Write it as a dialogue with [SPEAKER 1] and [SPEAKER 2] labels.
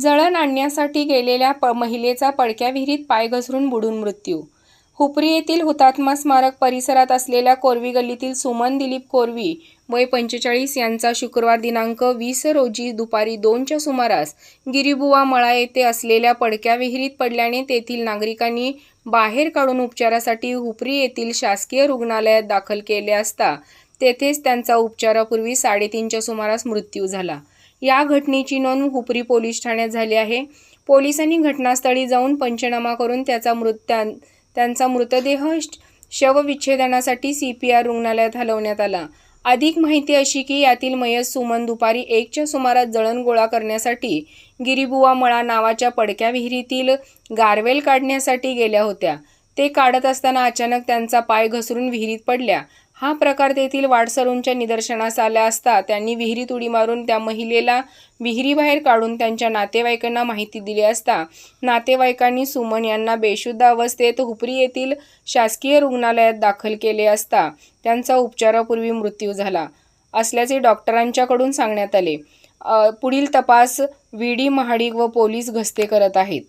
[SPEAKER 1] जळण आणण्यासाठी गेलेल्या प महिलेचा पडक्या विहिरीत पाय घसरून बुडून मृत्यू. हुपरी येथील हुतात्मा स्मारक परिसरात असलेल्या कोरवी गल्लीतील सुमन दिलीप कोरवी वय पंचेचाळीस यांचा शुक्रवार दिनांक वीस रोजी दुपारी दोनच्या सुमारास गिरीबुवा मळा येथे असलेल्या पडक्या विहिरीत पडल्याने तेथील नागरिकांनी बाहेर काढून उपचारासाठी हुपरी येथील शासकीय रुग्णालयात दाखल केले असता तेथेच त्यांचा उपचारापूर्वी साडेतीनच्या सुमारास मृत्यू झाला. या घटनेची नोंद हुपरी पोलीस ठाण्यात झाली आहे. पोलिसांनी घटनास्थळी जाऊन पंचनामा करून त्याचा मृत त्यां- त्यांचा मृतदेह श- शवविच्छेदनासाठी सी पी आर रुग्णालयात हलवण्यात आला. अधिक माहिती अशी की यातील मयत सुमन दुपारी एकच्या सुमारास जळण गोळा करण्यासाठी गिरीबुवा मळा नावाच्या पडक्या विहिरीतील गारवेल काढण्यासाठी गेल्या होत्या. ते काढत असताना अचानक त्यांचा पाय घसरून विहिरीत पडल्या. हा प्रकार तेथील वाटसरूंच्या निदर्शनास आला असता त्यांनी विहिरीत उडी मारून त्या महिलेला विहिरीबाहेर काढून त्यांच्या नातेवाईकांना माहिती दिली असता. नातेवाईकांनी सुमन यांना बेशुद्ध अवस्थेत हुपरी येथील शासकीय रुग्णालयात दाखल केले असता त्यांचा उपचारापूर्वी मृत्यू झाला असल्याचे डॉक्टरांच्याकडून सांगण्यात आले. पुढील तपास व्ही. डी. महाडिक व पोलीस घस्ते करत आहेत.